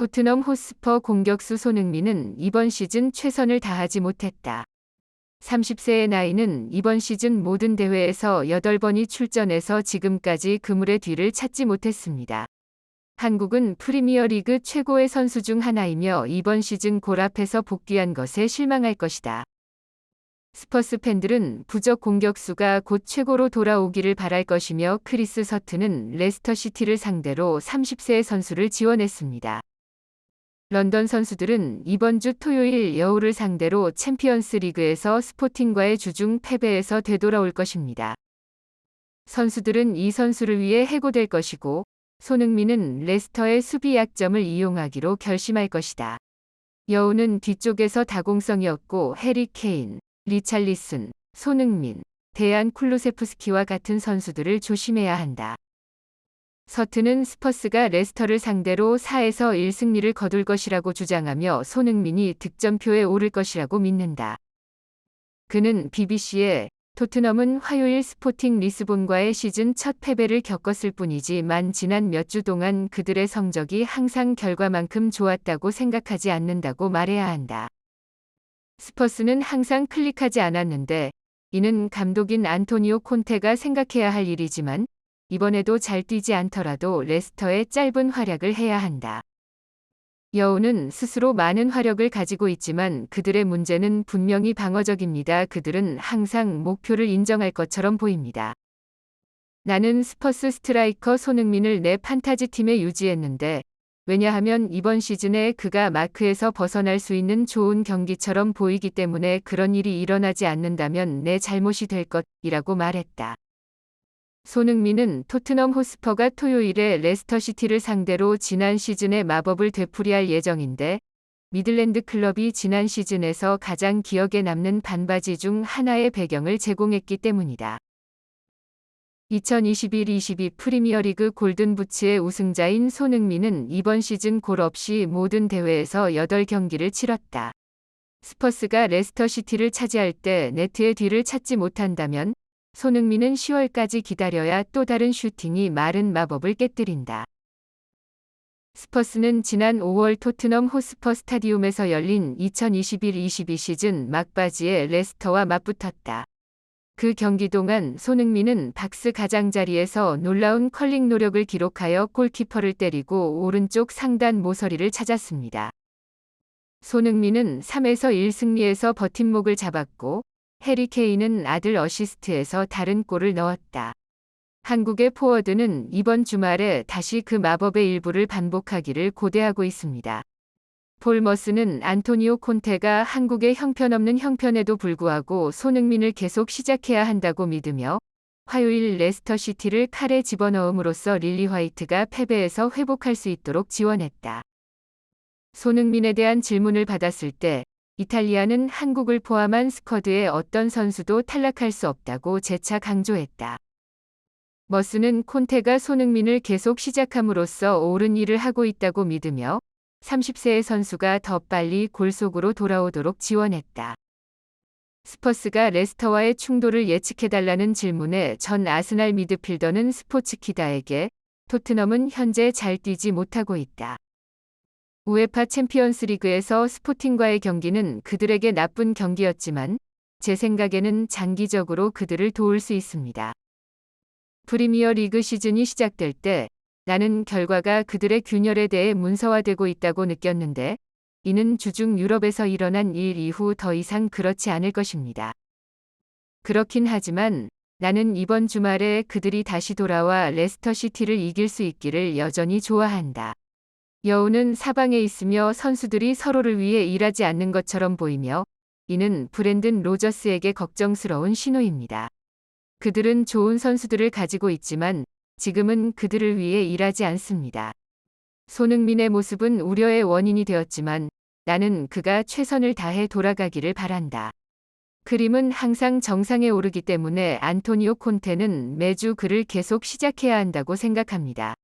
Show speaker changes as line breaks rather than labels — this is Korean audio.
토트넘 호스퍼 공격수 손흥민은 이번 시즌 최선을 다하지 못했다. 30세의 나이는 이번 시즌 모든 대회에서 8번이 출전해서 지금까지 그물의 뒤를 찾지 못했습니다. 한국은 프리미어리그 최고의 선수 중 하나이며 이번 시즌 골 앞에서 복귀한 것에 실망할 것이다. 스퍼스 팬들은 부적 공격수가 곧 최고로 돌아오기를 바랄 것이며 크리스 서트는 레스터 시티를 상대로 30세의 선수를 지원했습니다. 런던 선수들은 이번 주 토요일 여우를 상대로 챔피언스 리그에서 스포팅과의 주중 패배에서 되돌아올 것입니다. 선수들은 이 선수를 위해 해고될 것이고 손흥민은 레스터의 수비 약점을 이용하기로 결심할 것이다. 여우는 뒤쪽에서 다공성이었고 해리 케인, 리찰리슨, 손흥민, 대안 쿨루세프스키와 같은 선수들을 조심해야 한다. 서트는 스퍼스가 레스터를 상대로 4에서 1승리를 거둘 것이라고 주장하며 손흥민이 득점표에 오를 것이라고 믿는다. 그는 BBC에 토트넘은 화요일 스포팅 리스본과의 시즌 첫 패배를 겪었을 뿐이지만 지난 몇 주 동안 그들의 성적이 항상 결과만큼 좋았다고 생각하지 않는다고 말해야 한다. 스퍼스는 항상 클릭하지 않았는데 이는 감독인 안토니오 콘테가 생각해야 할 일이지만 이번에도 잘 뛰지 않더라도 레스터의 짧은 활약을 해야 한다. 여우는 스스로 많은 화력을 가지고 있지만 그들의 문제는 분명히 방어적입니다. 그들은 항상 목표를 인정할 것처럼 보입니다. 나는 스퍼스 스트라이커 손흥민을 내 판타지 팀에 유지했는데 왜냐하면 이번 시즌에 그가 마크에서 벗어날 수 있는 좋은 경기처럼 보이기 때문에 그런 일이 일어나지 않는다면 내 잘못이 될 것이라고 말했다. 손흥민은 토트넘 호스퍼가 토요일에 레스터시티를 상대로 지난 시즌의 마법을 되풀이할 예정인데 미들랜드 클럽이 지난 시즌에서 가장 기억에 남는 반바지 중 하나의 배경을 제공했기 때문이다. 2021-22 프리미어리그 골든부츠의 우승자인 손흥민은 이번 시즌 골 없이 모든 대회에서 8경기를 치렀다. 스퍼스가 레스터시티를 차지할 때 네트의 뒤를 찾지 못한다면 손흥민은 10월까지 기다려야 또 다른 슈팅이 마른 마법을 깨뜨린다. 스퍼스는 지난 5월 토트넘 호스퍼 스타디움에서 열린 2021-22 시즌 막바지에 레스터와 맞붙었다. 그 경기 동안 손흥민은 박스 가장자리에서 놀라운 컬링 노력을 기록하여 골키퍼를 때리고 오른쪽 상단 모서리를 찾았습니다. 손흥민은 3에서 1승리에서 버팀목을 잡았고 해리 케인은 아들 어시스트에서 다른 골을 넣었다. 한국의 포워드는 이번 주말에 다시 그 마법의 일부를 반복하기를 고대하고 있습니다. 볼머스는 안토니오 콘테가 한국의 형편없는 형편에도 불구하고 손흥민을 계속 시작해야 한다고 믿으며 화요일 레스터 시티를 칼에 집어넣음으로써 릴리 화이트가 패배에서 회복할 수 있도록 지원했다. 손흥민에 대한 질문을 받았을 때 이탈리아는 한국을 포함한 스쿼드의 어떤 선수도 탈락할 수 없다고 재차 강조했다. 머스는 콘테가 손흥민을 계속 시작함으로써 옳은 일을 하고 있다고 믿으며 30세의 선수가 더 빨리 골 속으로 돌아오도록 지원했다. 스퍼스가 레스터와의 충돌을 예측해달라는 질문에 전 아스날 미드필더는 스포츠키다에게 토트넘은 현재 잘 뛰지 못하고 있다. 우에파 챔피언스 리그에서 스포팅과의 경기는 그들에게 나쁜 경기였지만 제 생각에는 장기적으로 그들을 도울 수 있습니다. 프리미어 리그 시즌이 시작될 때 나는 결과가 그들의 균열에 대해 문서화되고 있다고 느꼈는데 이는 주중 유럽에서 일어난 일 이후 더 이상 그렇지 않을 것입니다. 그렇긴 하지만 나는 이번 주말에 그들이 다시 돌아와 레스터 시티를 이길 수 있기를 여전히 좋아한다. 여우는 사방에 있으며 선수들이 서로를 위해 일하지 않는 것처럼 보이며 이는 브랜든 로저스에게 걱정스러운 신호입니다. 그들은 좋은 선수들을 가지고 있지만 지금은 그들을 위해 일하지 않습니다. 손흥민의 모습은 우려의 원인이 되었지만 나는 그가 최선을 다해 돌아가기를 바란다. 그림은 항상 정상에 오르기 때문에 안토니오 콘테는 매주 그를 계속 시작해야 한다고 생각합니다.